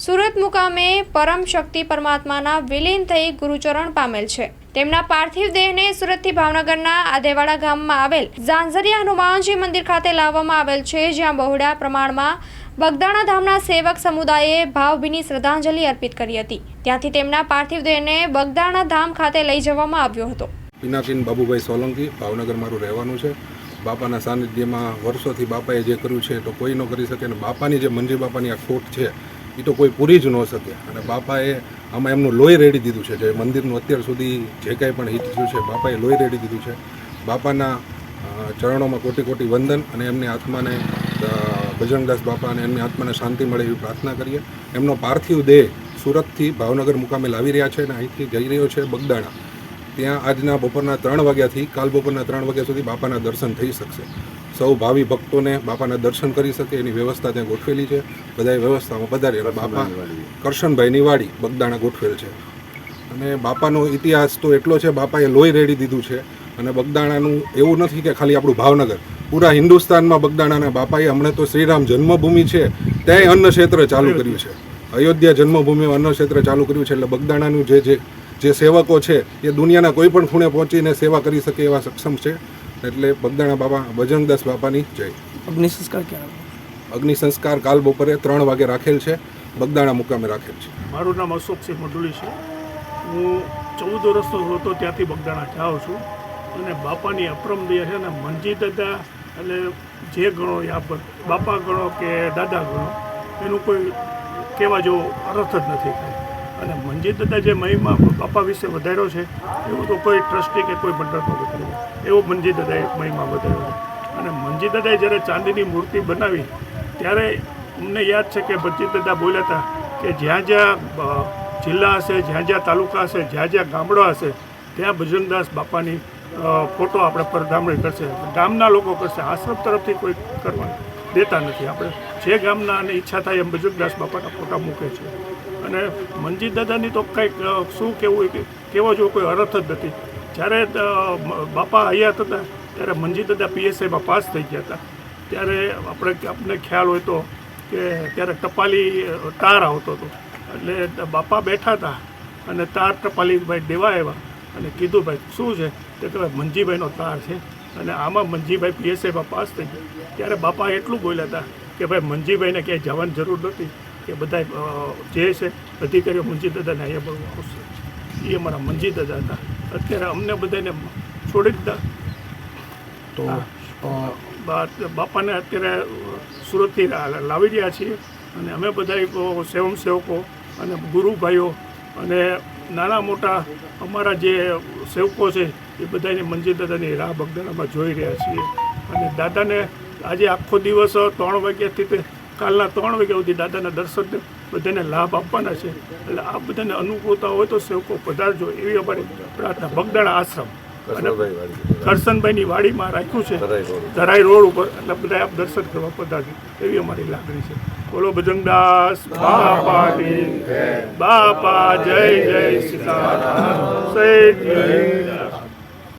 સુરત મુકામે પરમ શક્તિ પરમાત્માના વિલીન થઈ ગુરુચરણ પામેલ છે. તેમના પાર્થિવ દેહને સુરતથી ભાવનગરના આદેવાડા ગામમાં આવેલ ઝાંઝરિયા હનુમાનજી મંદિર ખાતે લાવવામાં આવેલ છે, જ્યાં બહોળા પ્રમાણમાં બગદાણા ધામના સેવક સમુદાયે ભાવભીની શ્રદ્ધાંજલિ અર્પિત કરી હતી. ત્યાંથી તેમના પાર્થિવ દેહને બગદાણા ધામ ખાતે લઈ જવામાં આવ્યો હતો. પિનાકીન બાબુભાઈ સોલંકી, ભાવનગર મારું રહેવાનું છે. બાપાના સાનિધ્યમાં વર્ષોથી બાપાએ જે કર્યું છે તો કોઈ ન કરી શકે અને બાપાની જે મંજી બાપાની આ ખોટ છે એ તો કોઈ પૂરી જ ન શકે. અને બાપાએ આમાં એમનું લોહી રેડી દીધું છે. જે મંદિરનું અત્યાર સુધી જે કાંઈ પણ હિત થયું છે, બાપાએ લોહી રેડી દીધું છે. બાપાના ચરણોમાં કોટી કોટી વંદન અને એમની આત્માને ભજનદાસ બાપા અને એમની આત્માને શાંતિ મળે એવી પ્રાર્થના કરીએ. એમનો પાર્થિવ દેહ સુરતથી ભાવનગર મુકામે લાવી રહ્યા છે અને અહીંથી જઈ રહ્યો છે બગદાણા. ત્યાં આજના બપોરના ત્રણ વાગ્યાથી કાલ બપોરના ત્રણ વાગ્યા સુધી બાપાના દર્શન થઈ શકશે. સૌ ભાવિ ભક્તોને બાપાના દર્શન કરી શકે એની વ્યવસ્થા ત્યાં ગોઠવેલી છે. બધાએ વ્યવસ્થામાં પધારી અને બાપા કરશનભાઈની વાડી. બગદાણા ગોઠવેલ છે. અને બાપાનો ઇતિહાસ તો એટલો છે બાપાએ લોહી રેડી દીધું છે. અને બગદાણાનું એવું નથી કે ખાલી આપણું ભાવનગર. પૂરા હિન્દુસ્તાનમાં બગદાણાના બાપાએ હમણાં તો શ્રીરામ જન્મભૂમિ છે ત્યાંય અન્ન ક્ષેત્ર ચાલુ કર્યું છે. અયોધ્યા જન્મભૂમિ અન્ન ક્ષેત્ર ચાલુ કર્યું છે એટલે બગદાણાનું જે જે જે સેવકો છે એ દુનિયાના કોઈ પણ ખૂણે પહોંચીને સેવા કરી શકે એવા સક્ષમ છે. એટલે બગદાણા બાબા બજરંગદાસ બાપાની જય. અગ્નિ સંસ્કાર ક્યારે અગ્નિ સંસ્કાર કાલ બપોરે ત્રણ વાગે રાખેલ છે. બગદાણા મુકામે રાખેલ છે. મારું નામ અશોકસિંહ મડુલી છે. હું ચૌદ વર્ષનો હતો ત્યાંથી બગદાણા જાઉં છું. અને બાપાની અપ્રમ દયા છે અને મંજી દાદા એટલે જે ગણો યા પર બાપા ગણો કે દાદા ગણો એનું કોઈ કહેવા જેવો અર્થ જ નથી કાંઈ અને મંજી દાદા જે મહિમા બાપા વિશે વધાર્યો છે, એવું તો કોઈ ટ્રસ્ટી કે કોઈ મંડળમાં વધાર્યો એવો મંજી દાદાએ મહિમા વધાર્યો છે. અને મંજી દાદાએ જ્યારે ચાંદીની મૂર્તિ બનાવી, ત્યારે અમને યાદ છે કે મંજીત દાદા બોલ્યા હતા કે જ્યાં જ્યાં જિલ્લા હશે, જ્યાં જ્યાં તાલુકા હશે, જ્યાં જ્યાં ગામડા હશે, ત્યાં ભજનદાસ બાપાની ફોટો આપણે પરધામણી કરશે. ગામના લોકો કરશે. આશ્રમ તરફથી કોઈ કરવા દેતા નથી. આપણે જે ગામના અને ઈચ્છા થાય એમ બજુરદાસ બાપાના ફોટા મૂકે છે. અને મંજીત દાદાની તો કંઈક શું કહેવું કે કહેવો જેવો કોઈ અર્થ જ નથી. જ્યારે બાપા હયાત હતા, ત્યારે મંજીત દાદા પીએસઆઈમાં પાસ થઈ ગયા હતા. ત્યારે આપણે આપણને ખ્યાલ હોય તો કે ત્યારે ટપાલી તાર આવતો હતો. એટલે બાપા બેઠા હતા અને તાર ટપાલી ભાઈ દેવા આવ્યા અને કીધું, ભાઈ, શું છે? તે કે મનજીભાઈનો તાર છે. અને આમાં મંજીભાઈ પીએસઆઈમાં પાસ થઈ ગયા ત્યારે બાપા એટલું બોલ્યા હતા કે ભાઈ મંજીભાઈને ક્યાંય જવાની જરૂર નથી કે બધા જે છે અધિકારીઓ મંજી દાદાને અહીંયા બહુ આવશે. એ અમારા મંજી દાદા હતા. અત્યારે અમને બધાને છોડી દીધા. તો બાપાને અત્યારે સુરતથી લાવી રહ્યા છીએ. અને અમે બધા સ્વયંસેવકો અને ગુરુભાઈઓ અને નાના મોટા અમારા જે સેવકો છે, એ બધાને મંજીર દાદાની રાહ બગદાણામાં જોઈ રહ્યા છીએ. અને દાદાને આજે આખો દિવસ ત્રણ વાગ્યાથી તે કાલના ત્રણ વાગ્યા સુધી દાદાના દર્શન બધાને લાભ આપવાના છે. એટલે આ બધાને અનુકૂળતા હોય તો સેવકો પધારજો એવી અમારી પ્રાર્થના. બગદાણા આશ્રમ. અને કરશનભાઈની વાડીમાં રાખ્યું છે. ધરાઈ રોડ ઉપર. એટલે બધા આપ દર્શન કરવા પધારજો એવી અમારી લાગણી છે. બોલો ભજનદાસ બાપા બાપા જય જય સીતારામ. સૈદ